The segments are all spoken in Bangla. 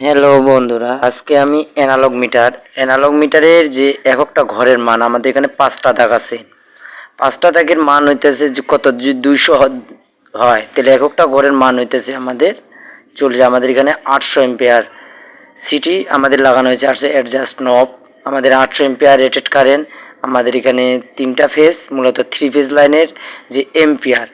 হ্যালো বন্ধুরা। আজকে আমি অ্যানালগ মিটার অ্যানালগ মিটারের যে এককটা ঘরের মান, আমাদের এখানে পাঁচটা দাগ আছে। পাঁচটা দাগের মান হইতেছে যে কত? যদি দুইশো হয়, তাহলে এককটা ঘরের মান হইতেছে আমাদের চলছে আমাদের এখানে আটশো এম্পিয়ার সিটি আমাদের লাগানো হয়েছে। আটশো অ্যাডজাস্ট নব আমাদের আটশো এম্পিয়ার রেটেড কারেন্ট আমাদের এখানে তিনটা ফেজ মূলত থ্রি ফেজ লাইনের যে এম্পিয়ার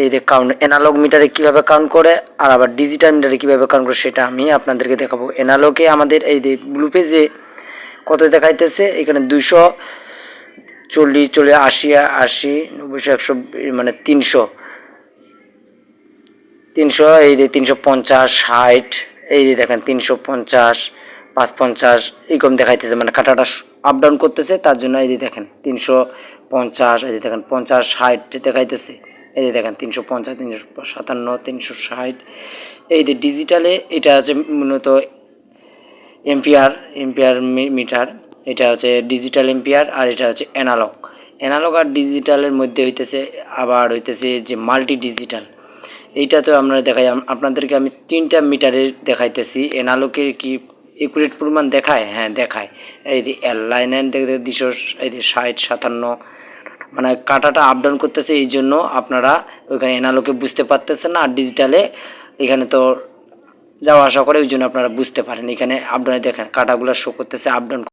এই যে কাউন্ট অ্যানালগ মিটারে কীভাবে কাউন্ট করে, আর আবার ডিজিটাল মিটারে কীভাবে কাউন্ট করে, সেটা আমি আপনাদেরকে দেখাবো। অ্যানালগে আমাদের এই যে ব্লু পেজে কত দেখাইতেছে, এখানে দুশো চল্লিশ চল্লিশ আশি আশি নব্বইশো একশো মানে তিনশো। তিনশো, এই যে তিনশো পঞ্চাশ, ষাট, এই যে দেখেন তিনশো পঞ্চাশ, পাঁচ পঞ্চাশ, এরকম দেখাইতেছে মানে কাটাটা আপ ডাউন করতেছে, তার জন্য এই যে দেখেন তিনশো পঞ্চাশ, এই যে দেখেন পঞ্চাশ, ষাট দেখাইতেছে। এই যে দেখেন, তিনশো পঞ্চাশ, তিনশো সাতান্ন, তিনশো ষাট। এই যে ডিজিটালে এটা হচ্ছে মূলত এম্পিয়ার এম্পিয়ার মিটার, এটা হচ্ছে ডিজিটাল এম্পিয়ার আর এটা হচ্ছে অ্যানালগ। অ্যানালগ আর ডিজিটালের মধ্যে হইতেছে, আবার হইতেছে যে মাল্টি ডিজিটাল এইটা তো আমরা দেখাই আপনাদেরকে আমি তিনটা মিটারে দেখাইতেছি। অ্যানালগের কি একুরেট পরিমাণ দেখায়? হ্যাঁ দেখায়। এই যে এল লাইনের দেখতে দুশো, এই যে ষাট, সাতান্ন মানে কাটাটা আপ ডাউন করতেছে, এই জন্য আপনারা ওইখানে এনালোকে বুঝতে পারতেছেন না, আর ডিজিটালে এখানে তো যাওয়া আসা করে, ওই জন্য আপনারা বুঝতে পারেন। এখানে আপডাউনে দেখেন, কাটাগুলো শো করতেছে আপ ডাউন